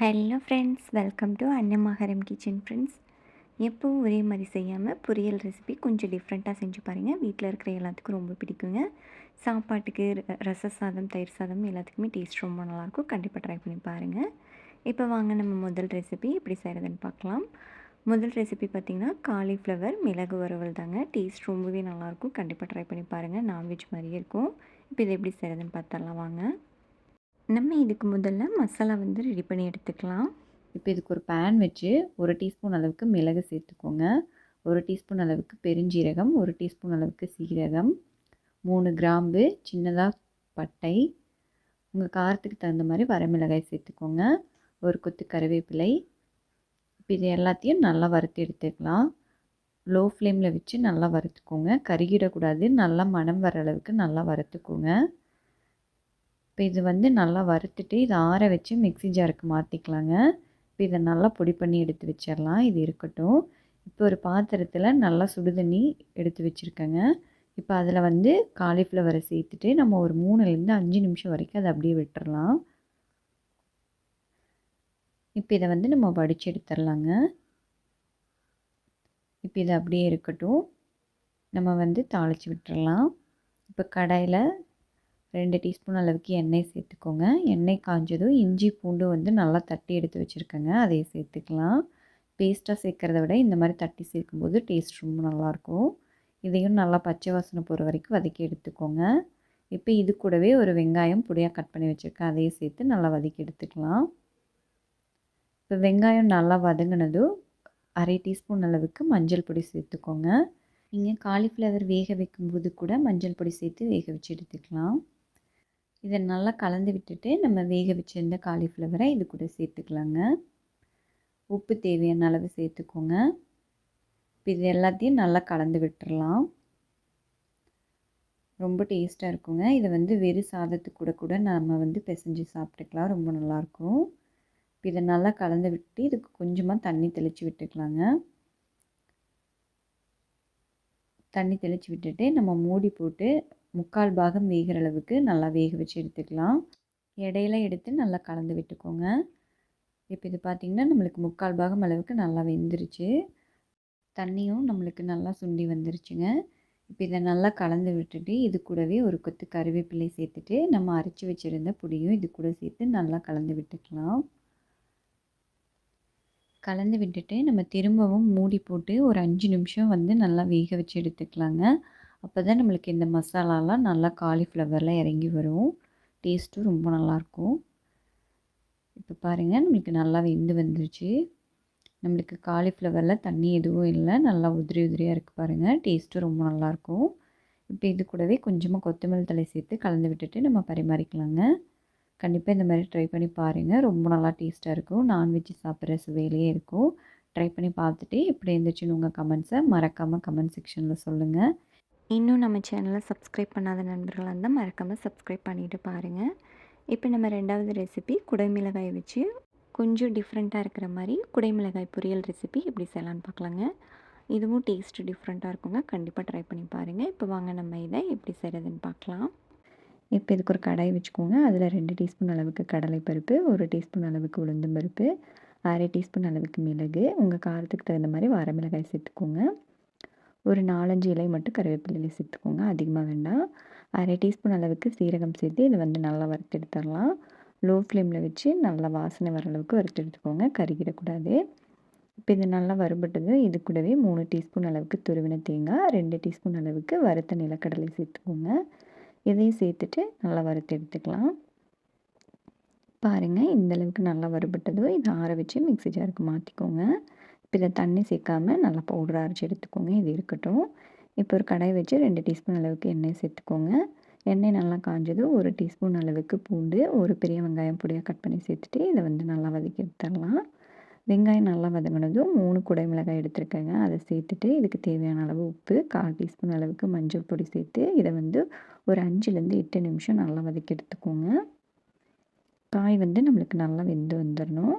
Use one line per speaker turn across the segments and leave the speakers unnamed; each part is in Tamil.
Hello friends welcome to Annamakaram kitchen friends எப்போவும் ஒரே மாதிரி செய்யாமல் பொரியல் ரெசிபி கொஞ்சம் டிஃப்ரெண்ட்டாக செஞ்சு பாருங்கள் வீட்டில் இருக்கிற எல்லாத்துக்கும் ரொம்ப பிடிக்குங்க. சாப்பாட்டுக்கு ர- ரச சாதம் தயிர் சாதம் எல்லாத்துக்குமே டேஸ்ட் ரொம்ப நல்லாயிருக்கும் கண்டிப்பாக ட்ரை பண்ணி பாருங்கள் இப்போ வாங்க நம்ம முதல் ரெசிபி எப்படி செய்கிறதுன்னு பார்க்கலாம். முதல் ரெசிபி பார்த்திங்கன்னா காலிஃப்ளவர் மிளகு வறுவல் தாங்க. டேஸ்ட் ரொம்பவே நல்லாயிருக்கும் கண்டிப்பாக ட்ரை பண்ணி பாருங்கள் நான்வெஜ் மாதிரியே இருக்கும். இப்போ இது எப்படி செய்கிறதுன்னு பார்த்தரலாம் வாங்க. நம்ம இதுக்கு முதல்ல மசாலா வந்து ரெடி பண்ணி எடுத்துக்கலாம்.
இப்போ இதுக்கு ஒரு பேன் வச்சு ஒரு டீஸ்பூன் அளவுக்கு மிளகு சேர்த்துக்கோங்க. ஒரு டீஸ்பூன் அளவுக்கு பெருஞ்சீரகம் ஒரு டீஸ்பூன் அளவுக்கு சீரகம் மூணு கிராம்பு சின்னதாக பட்டை உங்கள் காரத்துக்கு தகுந்த மாதிரி வரமிளகாய் சேர்த்துக்கோங்க. ஒரு கொத்து கருவேப்பிலை. இப்போ இது எல்லாத்தையும் நல்லா வறுத்து எடுத்துக்கலாம். லோ ஃப்ளேமில் வச்சு நல்லா வறுத்துக்கோங்க. கருகிடக்கூடாது. நல்லா மணம் வர அளவுக்கு நல்லா வறுத்துக்கோங்க. இப்போ இது வந்து நல்லா வறுத்துட்டு இதை ஆற வச்சு மிக்ஸி ஜாருக்கு மாற்றிக்கலாங்க இப்போ இதை நல்லா பொடி பண்ணி எடுத்து வச்சிடலாம் இது இருக்கட்டும். இப்போ ஒரு பாத்திரத்தில் நல்லா சுடுதண்ணி எடுத்து வச்சுருக்கேங்க. இப்போ அதில் வந்து காலிஃப்ளவரை சேர்த்துட்டு நம்ம ஒரு மூணுலேருந்து அஞ்சு நிமிஷம் வரைக்கும் அதை அப்படியே விட்டுறலாம். இப்போ இதை வந்து நம்ம வடித்து எடுத்துடலாங்க இப்போ இது அப்படியே இருக்கட்டும். நம்ம வந்து தாளித்து விட்டுறலாம் இப்போ கடையில் ரெண்டு டீஸ்பூன் அளவுக்கு எண்ணெய் சேர்த்துக்கோங்க. எண்ணெய் காஞ்சதும் இஞ்சி பூண்டு வந்து நல்லா தட்டி எடுத்து வச்சுருக்கேங்க. அதையே சேர்த்துக்கலாம். பேஸ்ட்டாக சேர்க்குறத விட இந்த மாதிரி தட்டி சேர்க்கும்போது டேஸ்ட் ரொம்ப நல்லாயிருக்கும். இதையும் நல்லா பச்சை வாசனை போகிற வரைக்கும் வதக்கி எடுத்துக்கோங்க. இப்போ இது கூடவே ஒரு வெங்காயம் பொடியாக கட் பண்ணி வச்சுருக்கேன். அதையும் சேர்த்து நல்லா வதக்கி எடுத்துக்கலாம். இப்போ வெங்காயம் நல்லா வதங்கினதும் அரை டீஸ்பூன் அளவுக்கு மஞ்சள் பொடி சேர்த்துக்கோங்க. நீங்கள் காலிஃப்ளவர் வேக வைக்கும்போது கூட மஞ்சள் பொடி சேர்த்து வேக வச்சு எடுத்துக்கலாம். இதை நல்லா கலந்து விட்டுட்டு நம்ம வேக வச்சிருந்த காலிஃப்ளவரை இது கூட சேர்த்துக்கலாங்க. உப்பு தேவையான அளவு சேர்த்துக்கோங்க. இப்போ இது எல்லாத்தையும் நல்லா கலந்து விட்டுறலாம். ரொம்ப டேஸ்ட்டாக இருக்குங்க. இதை வந்து வெறும் சாதத்துக்கு கூட கூட நம்ம வந்து பிசைஞ்சு சாப்பிட்டுக்கலாம். ரொம்ப நல்லாயிருக்கும். இப்போ இதை நல்லா கலந்து விட்டு இதுக்கு கொஞ்சமாக தண்ணி தெளித்து விட்டுக்கலாங்க. தண்ணி தெளித்து விட்டுட்டு நம்ம மூடி போட்டு முக்கால் பாகம் வேகிற அளவுக்கு நல்லா வேக வச்சு எடுத்துக்கலாம். இடையில எடுத்து நல்லா கலந்து விட்டுக்கோங்க. இப்போ இது பார்த்திங்கன்னா நம்மளுக்கு முக்கால் பாகம் அளவுக்கு நல்லா வெந்துருச்சு. தண்ணியும் நம்மளுக்கு நல்லா சுண்டி வந்துருச்சுங்க. இப்போ இதை நல்லா கலந்து விட்டுட்டு இது கூடவே ஒரு கொத்து கருவேப்பிலை சேர்த்துட்டு நம்ம அரைச்சி வச்சுருந்த பொடியும் இது கூட சேர்த்து நல்லா கலந்து விட்டுக்கலாம். கலந்து விட்டுட்டு நம்ம திரும்பவும் மூடி போட்டு ஒரு அஞ்சு நிமிஷம் வந்து நல்லா வேக வச்சு எடுத்துக்கலாங்க. அப்போ தான் நம்மளுக்கு இந்த மசாலாலாம் நல்லா காலிஃப்ளவரில் இறங்கி வரும். டேஸ்ட்டும் ரொம்ப நல்லாயிருக்கும் இப்போ பாருங்கள் நம்மளுக்கு நல்லா வெந்து வந்துருச்சு. நம்மளுக்கு காலிஃப்ளவரில் தண்ணி எதுவும் இல்லை. நல்லா உதிரி உதிரியாக இருக்குது பாருங்கள் டேஸ்ட்டும் ரொம்ப நல்லாயிருக்கும் இப்போ இது கூடவே கொஞ்சமாக கொத்தமல்லி தலை சேர்த்து கலந்து விட்டுட்டு நம்ம பரிமாறிக்கலாங்க. கண்டிப்பாக இந்த மாதிரி ட்ரை பண்ணி பாருங்கள் ரொம்ப நல்லா டேஸ்ட்டாக இருக்கும். நான்வெஜ் சாப்பிட்ற சுவையிலேயே இருக்கும். ட்ரை பண்ணி பார்த்துட்டு எப்படி இருந்துச்சுன்னு உங்கள் கமெண்ட்ஸை மறக்காமல் கமெண்ட் செக்ஷனில் சொல்லுங்கள்
இன்னும் நம்ம சேனலை சப்ஸ்கிரைப் பண்ணாத நண்பர்களாக இருந்தால் மறக்காமல் சப்ஸ்கிரைப் பண்ணிவிட்டு பாருங்கள் இப்போ நம்ம ரெண்டாவது ரெசிபி குடைமிளகாய் வச்சு கொஞ்சம் டிஃப்ரெண்ட்டாக இருக்கிற மாதிரி குடைமிளகாய் பொரியல் ரெசிபி எப்படி செய்யலான்னு பார்க்கலாங்க. இதுவும் டேஸ்ட்டு டிஃப்ரெண்ட்டாக இருக்குங்க. கண்டிப்பாக ட்ரை பண்ணி பாருங்கள் இப்போ வாங்க நம்ம இதை எப்படி செய்கிறதுன்னு பார்க்கலாம். இப்போ இதுக்கு ஒரு கடாய் வச்சுக்கோங்க. அதில் ரெண்டு டீஸ்பூன் அளவுக்கு கடலை பருப்பு ஒரு டீஸ்பூன் அளவுக்கு உளுந்தம் பருப்பு அரை டீஸ்பூன் அளவுக்கு மிளகு உங்கள் காரத்துக்கு தகுந்த மாதிரி வரமிளகாய் சேர்த்துக்கோங்க. ஒரு நாலஞ்சு இலை மட்டும் கருவேப்பிலையில் சேர்த்துக்கோங்க. அதிகமாக வேண்டாம். அரை டீஸ்பூன் அளவுக்கு சீரகம் சேர்த்து இதை வந்து நல்லா வறுத்து எடுத்துடலாம் லோ ஃப்ளேமில் வச்சு நல்லா வாசனை வர அளவுக்கு வறுத்து எடுத்துக்கோங்க கருகிடக்கூடாது. இப்போ இது நல்லா வறுபட்டது இது கூடவே மூணு டீஸ்பூன் அளவுக்கு துருவின தேங்காய் ரெண்டு டீஸ்பூன் அளவுக்கு வறுத்த நிலக்கடலை சேர்த்துக்கோங்க. இதையும் சேர்த்துட்டு நல்லா வறுத்து எடுத்துக்கலாம் பாருங்கள் இந்த அளவுக்கு நல்லா வறுபட்டதோ இதை ஆற வச்சு மிக்சி ஜாருக்கு மாற்றிக்கோங்க இப்போ இதை தண்ணி சேர்க்காம நல்லா பவுடர் அரைச்சி எடுத்துக்கோங்க. இது இருக்கட்டும். இப்போ ஒரு கடாய் வச்சு ரெண்டு டீஸ்பூன் அளவுக்கு எண்ணெய் சேர்த்துக்கோங்க. எண்ணெய் நல்லா காஞ்சது ஒரு டீஸ்பூன் அளவுக்கு பூண்டு ஒரு பெரிய வெங்காயம் பொடியாக கட் பண்ணி சேர்த்துட்டு இதை வந்து நல்லா வதக்கி எடுத்துடலாம். வெங்காயம் நல்லா வதங்கினதும் மூணு குடை மிளகாய் எடுத்துருக்கேங்க. அதை சேர்த்துட்டு இதுக்கு தேவையான அளவு உப்பு கால் டீஸ்பூன் அளவுக்கு மஞ்சள் பொடி சேர்த்து இதை வந்து ஒரு அஞ்சுலேருந்து எட்டு நிமிஷம் நல்லா வதக்கி எடுத்துக்கோங்க. காய் வந்து நம்மளுக்கு நல்லா வெந்து வந்துடணும்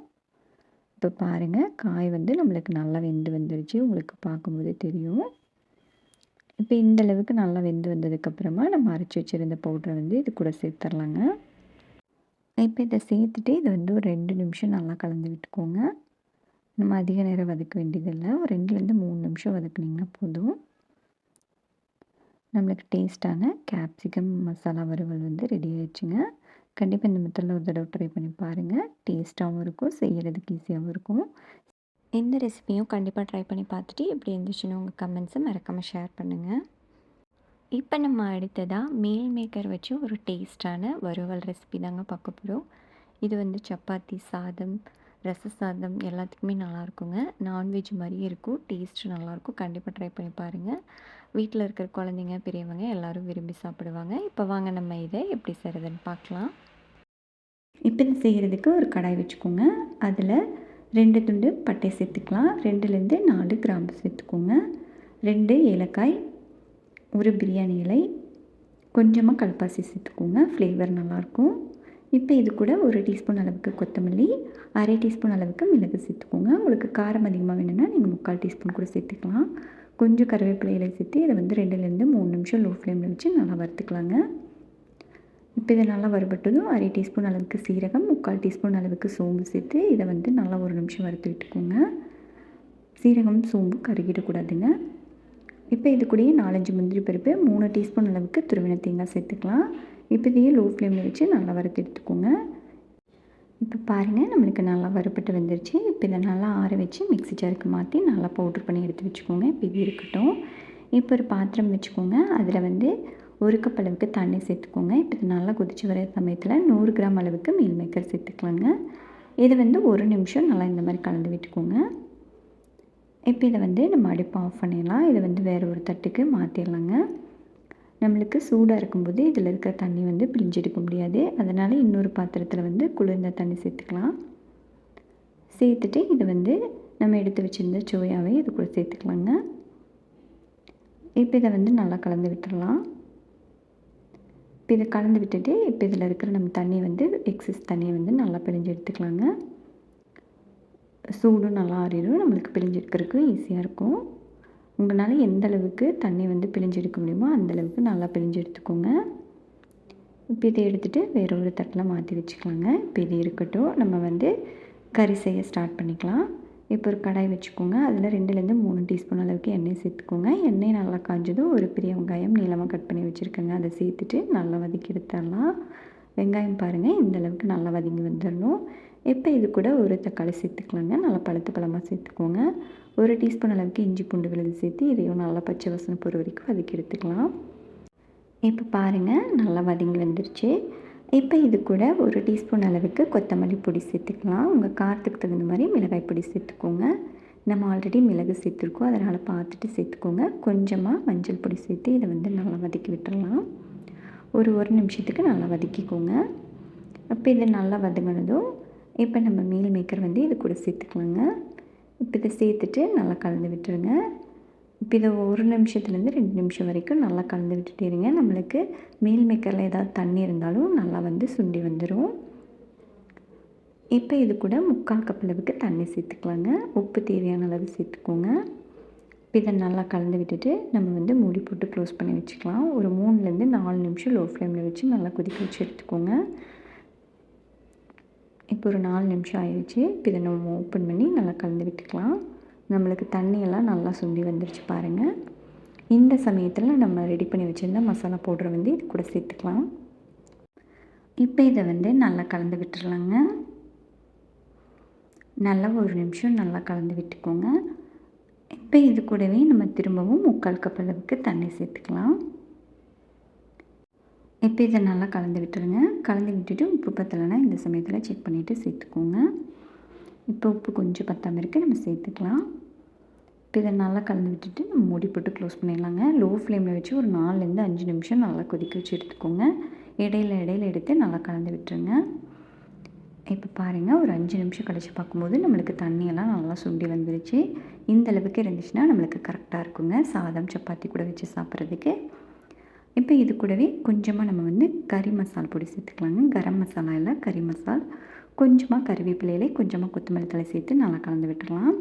இப்போ பாருங்கள் காய் வந்து நம்மளுக்கு நல்லா வெந்து வந்துருச்சு. உங்களுக்கு பார்க்கும்போதே தெரியும். இப்போ இந்த அளவுக்கு நல்லா வெந்து வந்ததுக்கப்புறமா நம்ம அரைச்சி வச்சுருந்த பவுடரை வந்து இது கூட சேர்த்துர்லாங்க. இப்போ இதை சேர்த்துட்டு இதை வந்து ஒரு ரெண்டு நிமிஷம் நல்லா கலந்து விட்டுக்கோங்க. நம்ம அதிக நேரம் வதக்க வேண்டியதில்லை. ஒரு ரெண்டுலேருந்து மூணு நிமிஷம் வதக்குனிங்கன்னா போதும். நம்மளுக்கு டேஸ்ட்டான கேப்சிகம் மசாலா வறுவல் வந்து ரெடி ஆயிடுச்சுங்க. கண்டிப்பாக இந்த மெத்தடில் ஒரு தடவை ட்ரை பண்ணி பாருங்கள் டேஸ்ட்டாகவும் இருக்கும் செய்கிறதுக்கு ஈஸியாகவும் இருக்கும். இந்த ரெசிபியும் கண்டிப்பாக ட்ரை பண்ணி பார்த்துட்டு எப்படி இருந்துச்சுன்னு உங்கள் கமெண்ட்ஸை மறக்காமல் ஷேர் பண்ணுங்கள் இப்போ நம்ம அடுத்ததாக மீல் மேக்கர் வச்சு ஒரு டேஸ்ட்டான வறுவல் ரெசிபி தாங்க பார்க்க போகிறோம் இது வந்து சப்பாத்தி சாதம் ரச சாதம் எல்லாத்துக்குமே நல்லாயிருக்குங்க நான்வெஜ் மாதிரியே இருக்கும் டேஸ்ட் நல்லாயிருக்கும் கண்டிப்பாக ட்ரை பண்ணி பாருங்கள் வீட்டில் இருக்கிற குழந்தைங்க பெரியவங்க எல்லோரும் விரும்பி சாப்பிடுவாங்க. இப்போ வாங்க நம்ம இதை எப்படி செய்கிறதுன்னு பார்க்கலாம். இப்போ இது செய்கிறதுக்கு ஒரு கடாய் வச்சுக்கோங்க. அதில் ரெண்டு துண்டு பட்டை சேர்த்துக்கலாம். ரெண்டுலேருந்து நாலு கிராம்பு சேர்த்துக்கோங்க. ரெண்டு ஏலக்காய் ஒரு பிரியாணி இலை கொஞ்சமாக கல்பாசி சேர்த்துக்கோங்க. ஃப்ளேவர் நல்லாயிருக்கும் இப்போ இது கூட ஒரு டீஸ்பூன் அளவுக்கு கொத்தமல்லி அரை டீஸ்பூன் அளவுக்கு மிளகு சேர்த்துக்கோங்க. உங்களுக்கு காரம் அதிகமாக வேணும்னா நீங்கள் முக்கால் டீஸ்பூன் கூட சேர்த்துக்கலாம். கொஞ்சம் கருவேப்பிலை இலை சேர்த்து இதை வந்து ரெண்டுலேருந்து மூணு நிமிஷம் லோ ஃப்ளேமில் வச்சு நல்லா வறுத்துக்கலாங்க. இப்போ இதை நல்லா வறுபட்டதும் அரை டீஸ்பூன் அளவுக்கு சீரகம் முக்கால் டீஸ்பூன் அளவுக்கு சோம்பு சேர்த்து இதை வந்து நல்லா ஒரு நிமிஷம் வறுத்து விட்டுக்கோங்க. சீரகம் சோம்பு கருகிடக்கூடாதுங்க. இப்போ இது கூடயே நாலஞ்சு முந்திரி பருப்பு மூணு டீஸ்பூன் அளவுக்கு துருவின தேங்காய் சேர்த்துக்கலாம். இப்போ இதையே லோ ஃப்ளேமில் வச்சு நல்லா வறுத்து எடுத்துக்கோங்க. இப்போ பாருங்கள் நம்மளுக்கு நல்லா வறுப்பட்டு வந்துருச்சு. இப்போ இதை நல்லா ஆற வச்சு மிக்ஸி ஜாருக்கு மாற்றி நல்லா பவுட்ரு பண்ணி எடுத்து வச்சுக்கோங்க. இப்போ இது இருக்கட்டும். இப்போ ஒரு பாத்திரம் வச்சுக்கோங்க. அதில் வந்து ஒரு கப் அளவுக்கு தண்ணி சேர்த்துக்கோங்க. இப்போ இது நல்லா கொதிச்சு வர சமயத்தில் நூறு கிராம் அளவுக்கு மீல் மேக்கர் சேர்த்துக்கலாங்க. இது வந்து ஒரு நிமிஷம் நல்லா இந்த மாதிரி கலந்து விட்டுக்கோங்க. இப்போ இதை வந்து நம்ம அடுப்பு ஆஃப் பண்ணிடலாம். இதை வந்து வேறு ஒரு தட்டுக்கு மாற்றிடலாங்க நம்மளுக்கு சூடாக இருக்கும்போது இதில் இருக்கிற தண்ணி வந்து பிழிஞ்செடுக்க முடியாது. அதனால் இன்னொரு பாத்திரத்தில் வந்து குளிர்ந்த தண்ணி சேர்த்துக்கலாம். சேர்த்துட்டு இதை வந்து நம்ம எடுத்து வச்சுருந்த சோயாவை இது கூட சேர்த்துக்கலாங்க. இப்போ இதை வந்து நல்லா கலந்து விட்டுடலாம். இப்போ இதை கலந்து விட்டுட்டு இப்போ இதில் இருக்கிற நம்ம தண்ணி வந்து எக்ஸஸ் தண்ணியை வந்து நல்லா பிழிஞ்சு எடுத்துக்கலாங்க. சூடும் நல்லா ஆறிடும். நம்மளுக்கு பிழிஞ்சு எடுக்கிறதுக்கு ஈஸியாக இருக்கும். உங்களால் எந்த அளவுக்கு தண்ணி வந்து பிழிஞ்சு எடுக்க முடியுமோ அந்தளவுக்கு நல்லா பிழிஞ்சு எடுத்துக்கோங்க. இப்போ இதை எடுத்துகிட்டு வேற ஒரு தட்டில் மாற்றி வச்சுக்கலாங்க. இப்போ இது இருக்கட்டும். நம்ம வந்து கறி செய்ய ஸ்டார்ட் பண்ணிக்கலாம். இப்போ ஒரு கடாய் வச்சுக்கோங்க. அதில் ரெண்டுலேருந்து மூணு டீஸ்பூன் அளவுக்கு எண்ணெய் சேர்த்துக்கோங்க. எண்ணெய் நல்லா காஞ்சதும் ஒரு பெரிய வெங்காயம் நீளமாக கட் பண்ணி வச்சுருக்கேங்க. அதை சேர்த்துட்டு நல்லா வதக்கி எடுத்துடலாம். வெங்காயம் பாருங்கள் இந்த அளவுக்கு நல்லா வதங்கி வந்துடணும். இப்போ இது கூட ஒரு தக்காளி சேர்த்துக்கலாங்க. நல்லா பழுத்து பழமாக சேர்த்துக்கோங்க. ஒரு டீஸ்பூன் அளவுக்கு இஞ்சி பூண்டு விழுது சேர்த்து இதையும் நல்லா பச்சை வசனம் பொறு வரைக்கும் வதக்கி எடுத்துக்கலாம். இப்போ பாருங்கள் நல்லா வதங்கி வந்துருச்சு. இப்போ இது கூட ஒரு டீஸ்பூன் அளவுக்கு கொத்தமல்லி பொடி சேர்த்துக்கலாம். உங்கள் காரத்துக்கு தகுந்த மாதிரி மிளகாய் பொடி சேர்த்துக்கோங்க. நம்ம ஆல்ரெடி மிளகு சேர்த்துருக்கோம். அதனால் பார்த்துட்டு சேர்த்துக்கோங்க. கொஞ்சமாக மஞ்சள் பொடி சேர்த்து இதை வந்து நல்லா வதக்கி விட்டுடலாம் ஒரு ஒரு நிமிஷத்துக்கு நல்லா வதக்கிக்கோங்க. அப்போ இது நல்லா வதங்கினதும் இப்போ நம்ம மீல் மேக்கர் வந்து இது கூட சேர்த்துக்கலாங்க. இப்போ இதை சேர்த்துட்டு நல்லா கலந்து விட்டுருங்க. இப்போ இதை ஒரு நிமிஷத்துலேருந்து ரெண்டு நிமிஷம் வரைக்கும் நல்லா கலந்து விட்டுட்டே இருங்க. நம்மளுக்கு மீல் மேக்கரில் ஏதாவது தண்ணி இருந்தாலும் நல்லா வந்து சுண்டி வந்துடும் இப்போ இது கூட முக்கால் கப் அளவுக்கு தண்ணி சேர்த்துக்கலாங்க. உப்பு தேவையான அளவு சேர்த்துக்கோங்க. இப்போ இதை நல்லா கலந்து விட்டுட்டு நம்ம வந்து மூடி போட்டு க்ளோஸ் பண்ணி வச்சுக்கலாம். ஒரு மூணுலேருந்து நாலு நிமிஷம் லோ ஃப்ளேமில் வச்சு நல்லா கொதிக்க வச்சு எடுத்துக்கோங்க. இப்போ ஒரு நாலு நிமிஷம் ஆயிடுச்சு. இப்போ இதை நம்ம ஓப்பன் பண்ணி நல்லா கலந்து விட்டுக்கலாம். நம்மளுக்கு தண்ணியெல்லாம் நல்லா சுண்டி வந்துருச்சு பாருங்கள் இந்த சமயத்தில் நம்ம ரெடி பண்ணி வச்சுருந்த மசாலா பவுடரை வந்து இது கூட சேர்த்துக்கலாம். இப்போ இதை வந்து நல்லா கலந்து விட்டுடலாங்க நல்லா ஒரு நிமிஷம் நல்லா கலந்து விட்டுக்கோங்க. இப்போ இது கூடவே நம்ம திரும்பவும் முக்கால் கப் அளவுக்கு தண்ணி சேர்த்துக்கலாம். இப்போ இதை நல்லா கலந்து விட்டுருங்க. கலந்து விட்டுட்டு உப்பு பத்தலைன்னா இந்த சமயத்தில் செக் பண்ணிவிட்டு சேர்த்துக்கோங்க. இப்போ உப்பு கொஞ்சம் பத்தாமல் இருக்குது நம்ம சேர்த்துக்கலாம். இப்போ இதை நல்லா கலந்து விட்டுட்டு நம்ம மூடி போட்டு க்ளோஸ் பண்ணிடலாங்க. லோ ஃப்ளேமில் வச்சு ஒரு நாலுலேருந்து அஞ்சு நிமிஷம் நல்லா கொதிக்க வச்சு எடுத்துக்கோங்க. இடையில இடையில எடுத்து நல்லா கலந்து விட்டுருங்க. இப்போ பாருங்கள் ஒரு அஞ்சு நிமிஷம் கழித்து பார்க்கும்போது நம்மளுக்கு தண்ணியெல்லாம் நல்லா சுண்டி வந்துருச்சு. இந்த அளவுக்கு இருந்துச்சுன்னா நம்மளுக்கு கரெக்டாக இருக்குங்க. சாதம் சப்பாத்தி கூட வச்சு சாப்பிட்றதுக்கு. இப்போ இது கூடவே கொஞ்சமாக நம்ம வந்து கறி மசால் பொடி சேர்த்துக்கலாங்க. கரம் மசாலா இல்லை கறி மசால். கொஞ்சமாக கருவேப்பிலையிலே கொஞ்சமாக கொத்தமல்லி தலை சேர்த்து நல்லா கலந்து விட்டுடலாம்.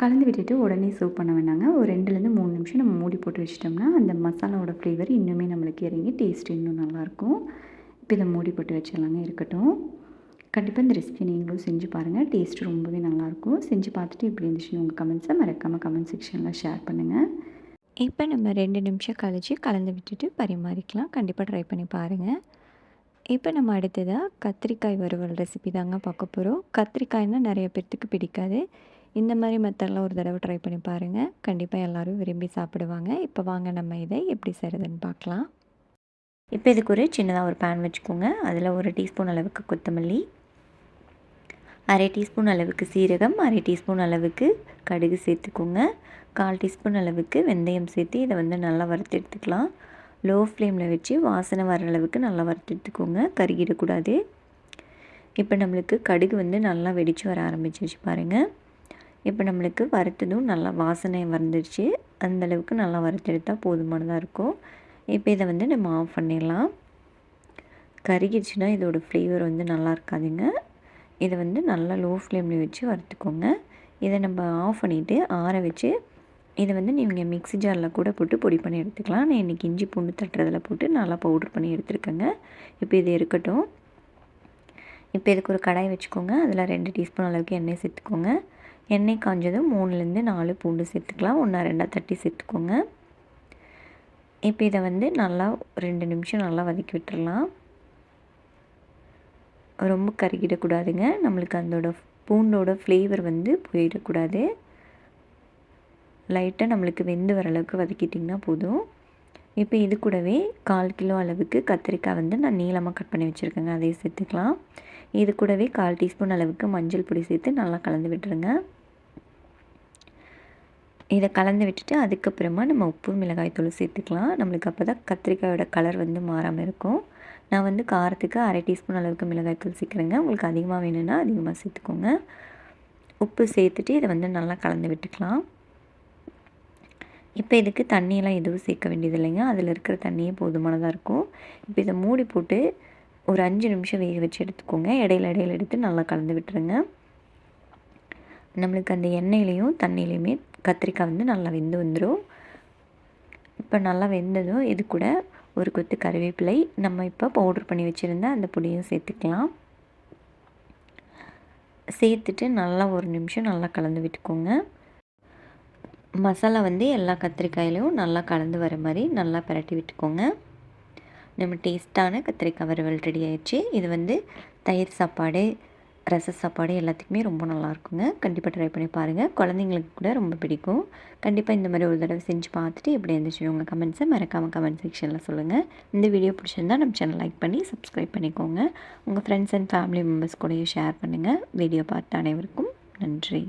கலந்து விட்டுட்டு உடனே சர்வ் பண்ண வேண்டாங்க. ஒரு ரெண்டுலேருந்து மூணு நிமிஷம் நம்ம மூடி போட்டு வச்சிட்டோம்னா அந்த மசாலாவோட ஃப்ளேவர் இன்னுமே நம்மளுக்கு இறங்கி டேஸ்ட் இன்னும் நல்லாயிருக்கும். இப்போ இதை மூடி போட்டு வச்சிடலாங்க இருக்கட்டும். கண்டிப்பாக இந்த ரெசிபி நீங்களும் செஞ்சு பாருங்கள் டேஸ்ட் ரொம்பவே நல்லாயிருக்கும். செஞ்சு பார்த்துட்டு எப்படி இருந்துச்சுன்னு உங்கள் கமெண்ட்ஸை மறக்காமல் கமெண்ட் செக்ஷனில் ஷேர் பண்ணுங்கள் இப்போ நம்ம ரெண்டு நிமிஷம் கழித்து கலந்து விட்டுட்டு பரிமாறிக்கலாம். கண்டிப்பாக ட்ரை பண்ணி பாருங்கள் இப்போ நம்ம அடுத்ததாக கத்திரிக்காய் வறுவல் ரெசிபி தாங்க பார்க்க போகிறோம் கத்திரிக்காய்னால் நிறைய பேர்த்துக்கு பிடிக்காது. இந்த மாதிரி மெத்தடெலாம் ஒரு தடவை ட்ரை பண்ணி பாருங்கள் கண்டிப்பாக எல்லோரும் விரும்பி சாப்பிடுவாங்க. இப்போ வாங்க நம்ம இதை எப்படி செய்கிறதுன்னு பார்க்கலாம். இப்போ இதுக்கு ஒரு சின்னதாக ஒரு பேன் வச்சுக்கோங்க. அதில் ஒரு டீஸ்பூன் அளவுக்கு கொத்தமல்லி அரை டீஸ்பூன் அளவுக்கு சீரகம் அரை டீஸ்பூன் அளவுக்கு கடுகு சேர்த்துக்கோங்க. கால் டீஸ்பூன் அளவுக்கு வெந்தயம் சேர்த்து இதை வந்து நல்லா வறுத்து எடுத்துக்கலாம். லோ ஃப்ளேமில் வச்சு வாசனை வர அளவுக்கு நல்லா வறுத்து எடுத்துக்கோங்க கருகிடக்கூடாது. இப்போ நம்மளுக்கு கடுகு வந்து நல்லா வெடித்து வர ஆரம்பிச்சிருச்சு பாருங்கள் இப்போ நம்மளுக்கு வறுத்ததும் நல்லா வாசனை வந்துடுச்சு அந்தளவுக்கு நல்லா வறுத்தெடுத்தால் போதுமானதாக இருக்கும். இப்போ இதை வந்து நம்ம ஆஃப் பண்ணிடலாம். கருகிடுச்சுன்னா இதோடய ஃப்ளேவர் வந்து நல்லா இருக்காதுங்க. இதை வந்து நல்லா லோ ஃப்ளேமில் வச்சு வறுத்துக்கோங்க. இதை நம்ம ஆஃப் பண்ணிவிட்டு ஆற வச்சு இதை வந்து நீங்கள் மிக்ஸி ஜாரில் கூட போட்டு பொடி பண்ணி எடுத்துக்கலாம். நான் இன்றைக்கி இஞ்சி பூண்டு தட்டுறதில் போட்டு நல்லா பவுட்ரு பண்ணி எடுத்துருக்கேங்க. இப்போ இது இருக்கட்டும். இப்போ இதுக்கு ஒரு கடாய் வச்சுக்கோங்க. அதில் ரெண்டு டீஸ்பூன் அளவுக்கு எண்ணெய் சேர்த்துக்கோங்க. எண்ணெய் காஞ்சதும் மூணுலேருந்து நாலு பூண்டு சேர்த்துக்கலாம். ஒன்றா ரெண்டாக தட்டி சேர்த்துக்கோங்க. இப்போ இதை வந்து நல்லா ரெண்டு நிமிஷம் நல்லா வதக்கி விட்டுறலாம். ரொம்ப கருகிடக்கூடாதுங்க. நம்மளுக்கு அதோட பூண்டோட ஃப்ளேவர் வந்து போயிடக்கூடாது. லைட்டாக நம்மளுக்கு வெந்து வர அளவுக்கு வதக்கிட்டிங்கன்னா போதும். இப்போ இது கூடவே கால் கிலோ அளவுக்கு கத்திரிக்காய் வந்து நான் நீளமாக கட் பண்ணி வச்சுருக்கேங்க. அதையும் சேர்த்துக்கலாம். இது கூடவே கால் டீஸ்பூன் அளவுக்கு மஞ்சள் பொடி சேர்த்து நல்லா கலந்து விட்டுருங்க. இதை கலந்து விட்டுட்டு அதுக்கப்புறமா நம்ம உப்பு மிளகாய் தூள் சேர்த்துக்கலாம். நம்மளுக்கு அப்போ தான் கத்திரிக்காயோட கலர் வந்து மாறாமல் இருக்கும். நான் வந்து காரத்துக்கு அரை டீஸ்பூன் அளவுக்கு மிளகாய் தூள் சேர்க்குறேங்க. உங்களுக்கு அதிகமாக வேணும்னா அதிகமாக சேர்த்துக்கோங்க. உப்பு சேர்த்துட்டு இதை வந்து நல்லா கலந்து விட்டுக்கலாம். இப்போ இதுக்கு தண்ணியெல்லாம் எதுவும் சேர்க்க வேண்டியது இல்லைங்க அதில் இருக்கிற தண்ணியே போதுமானதாக இருக்கும். இப்போ இதை மூடி போட்டு ஒரு அஞ்சு நிமிஷம் வேக வச்சு எடுத்துக்கோங்க. இடையில இடையில எடுத்து நல்லா கலந்து விட்டுருங்க. நம்மளுக்கு அந்த எண்ணெயிலையும் தண்ணியிலையுமே கத்திரிக்காய் வந்து நல்லா வெந்து வந்துடும் இப்போ நல்லா வெந்ததும் இது கூட ஒரு கொத்து கருவேப்பிலை. நம்ம இப்போ பவுடர் பண்ணி வச்சுருந்த அந்த பொடியும் சேர்த்துக்கலாம். சேர்த்துட்டு நல்லா ஒரு நிமிஷம் நல்லா கலந்து விட்டுக்கோங்க. மசாலா வந்து எல்லா கத்திரிக்காயிலையும் நல்லா கலந்து வர மாதிரி நல்லா பரட்டி விட்டுக்கோங்க. நம்ம டேஸ்ட்டான கத்திரிக்காய் வறுவல் ரெடி ஆயிடுச்சு. இது வந்து தயிர் சாப்பாடு ரச சாப்பாடு எல்லாத்துக்குமே ரொம்ப நல்லாயிருக்குங்க கண்டிப்பாக ட்ரை பண்ணி பாருங்கள் குழந்தைங்களுக்கு கூட ரொம்ப பிடிக்கும். கண்டிப்பாக இந்த மாதிரி ஒரு தடவை செஞ்சு பார்த்துட்டு எப்படி இருந்துச்சு உங்கள் கமெண்ட்ஸை மறக்காமல் கமெண்ட் செக்ஷனில் சொல்லுங்கள் இந்த வீடியோ பிடிச்சிருந்தா நம்ம சேனல் லைக் பண்ணி சப்ஸ்கிரைப் பண்ணிக்கோங்க. உங்கள் ஃப்ரெண்ட்ஸ் அண்ட் ஃபேமிலி மெம்பர்ஸ் கூடயும் ஷேர் பண்ணுங்கள் வீடியோ பார்த்த அனைவருக்கும் நன்றி.